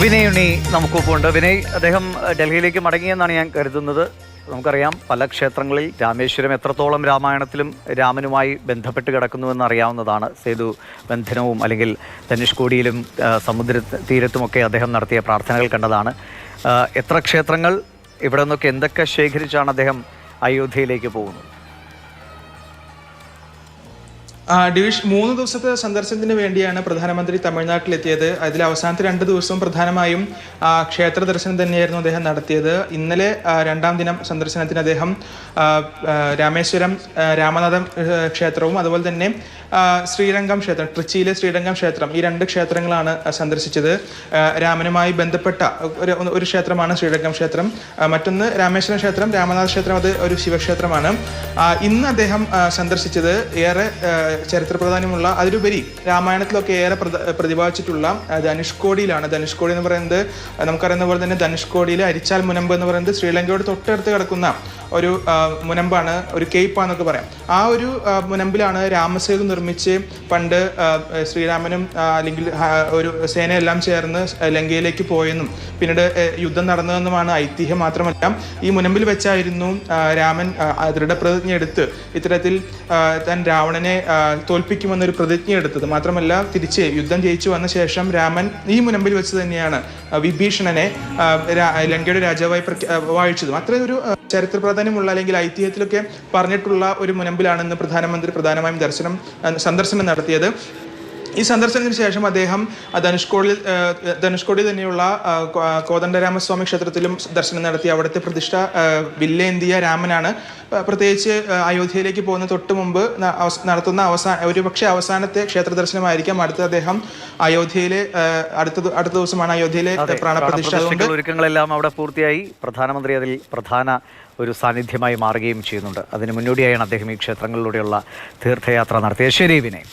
വിനയ് ഉണ്ണി നമുക്കൊപ്പമുണ്ട്. വിനയ് അദ്ദേഹം ഡൽഹിയിലേക്ക് മടങ്ങിയെന്നാണ് ഞാൻ കരുതുന്നത്. നമുക്കറിയാം പല ക്ഷേത്രങ്ങളിൽ രാമേശ്വരം എത്രത്തോളം രാമായണത്തിലും രാമനുമായി ബന്ധപ്പെട്ട് കിടക്കുന്നുവെന്ന് അറിയാവുന്നതാണ് സേതു ബന്ധനവും അല്ലെങ്കിൽ ധനുഷ്കോടിയിലും സമുദ്ര തീരത്തുമൊക്കെ അദ്ദേഹം നടത്തിയ പ്രാർത്ഥനകൾ കണ്ടതാണ്. എത്ര ക്ഷേത്രങ്ങൾ ഇവിടെ നിന്നൊക്കെ എന്തൊക്കെ ശേഖരിച്ചാണ് അദ്ദേഹം അയോധ്യയിലേക്ക് പോകുന്നത്? ആ, ഡിവിഷ് മൂന്ന് ദിവസത്തെ സന്ദർശനത്തിന് വേണ്ടിയാണ് പ്രധാനമന്ത്രി തമിഴ്നാട്ടിലെത്തിയത്. അതിൽ അവസാനത്തെ രണ്ട് ദിവസവും പ്രധാനമായും ക്ഷേത്ര ദർശനം തന്നെയായിരുന്നു അദ്ദേഹം നടത്തിയത്. ഇന്നലെ രണ്ടാം ദിനം സന്ദർശനത്തിന് അദ്ദേഹം രാമേശ്വരം രാമനാഥം ക്ഷേത്രവും അതുപോലെ തന്നെ ശ്രീരംഗം ക്ഷേത്രം ട്രിച്ചിയിലെ ശ്രീരംഗം ക്ഷേത്രം ഈ രണ്ട് ക്ഷേത്രങ്ങളാണ് സന്ദർശിച്ചത്. രാമനുമായി ബന്ധപ്പെട്ട ഒരു ഒരു ക്ഷേത്രമാണ് ശ്രീരംഗം ക്ഷേത്രം. മറ്റൊന്ന് രാമേശ്വരം ക്ഷേത്രം രാമനാഥ ക്ഷേത്രം അത് ഒരു ശിവക്ഷേത്രമാണ്. ഇന്ന് അദ്ദേഹം സന്ദർശിച്ചത്. ഏറെ ആ, ചരിത്ര പ്രാധാന്യമുള്ള അതിലുപരി രാമായണത്തിലൊക്കെ ഏറെ പ്രത- പ്രതിപാദിച്ചിട്ടുള്ള ധനുഷ്കോടിയിലാണ്. ധനുഷ്കോടി എന്ന് പറയുന്നത് നമുക്കറിയുന്ന പോലെ തന്നെ ധനുഷ്കോടിയിലെ അരിച്ചാൽ മുനമ്പ് എന്ന് പറയുന്നത് ശ്രീലങ്കയോട് തൊട്ടടുത്ത് കിടക്കുന്ന ഒരു മുനമ്പാണ് ഒരു കേപ്പാന്നൊക്കെ പറയാം. ആ ഒരു മുനമ്പിലാണ് രാമസേതു നിർമ്മിച്ച് പണ്ട് ശ്രീരാമനും അല്ലെങ്കിൽ ഒരു സേനയെല്ലാം ചേർന്ന് ലങ്കയിലേക്ക് പോയെന്നും പിന്നീട് യുദ്ധം നടന്നതെന്നുമാണ് ഐതിഹ്യം മാത്രമല്ല. ഈ മുനമ്പിൽ വെച്ചായിരുന്നു രാമൻ ദൃഢപ്രതിജ്ഞ എടുത്ത് ഇത്തരത്തിൽ താൻ രാവണനെ തോൽപ്പിക്കുമെന്നൊരു പ്രതിജ്ഞ എടുത്തത്. മാത്രമല്ല തിരിച്ച് യുദ്ധം ജയിച്ചു വന്ന ശേഷം രാമൻ ഈ മുനമ്പിൽ വെച്ച് തന്നെയാണ് വിഭീഷണനെ ലങ്കയുടെ രാജാവായി വാഴിച്ചതും. അത്രയും ഒരു ചരിത്ര പ്രാധാന്യമുള്ള അല്ലെങ്കിൽ ഐതിഹ്യത്തിലൊക്കെ പറഞ്ഞിട്ടുള്ള ഒരു മുനമ്പിലാണെന്ന് പ്രധാനമന്ത്രി പ്രധാനമായും ദർശനം സന്ദർശനം നടത്തിയത്. ഈ സന്ദർശനത്തിന് ശേഷം അദ്ദേഹം ധനുഷ്കോടിൽ ധനുഷ്കോടി തന്നെയുള്ള കോദണ്ഡരാമസ്വാമി ക്ഷേത്രത്തിലും ദർശനം നടത്തി. അവിടുത്തെ പ്രതിഷ്ഠ വില്ലേന്തിയ രാമനാണ്. പ്രത്യേകിച്ച് അയോധ്യയിലേക്ക് പോകുന്ന തൊട്ട് മുമ്പ് നടത്തുന്ന അവസാന ഒരു പക്ഷേ അവസാനത്തെ ക്ഷേത്ര ദർശനമായിരിക്കാം. അടുത്ത അദ്ദേഹം അയോധ്യയിലെ അടുത്ത അടുത്ത ദിവസമാണ് അയോധ്യയിലെ പ്രാണപ്രതിഷ്ഠ ഒരുക്കങ്ങളെല്ലാം അവിടെ പൂർത്തിയായി. പ്രധാനമന്ത്രി അതിൽ പ്രധാന ഒരു സാന്നിധ്യമായി മാറുകയും ചെയ്യുന്നുണ്ട്. അതിന് മുന്നോടിയായാണ് അദ്ദേഹം ഈ ക്ഷേത്രങ്ങളിലൂടെയുള്ള തീർത്ഥയാത്ര നടത്തിയത്. ശരി വിനയ്.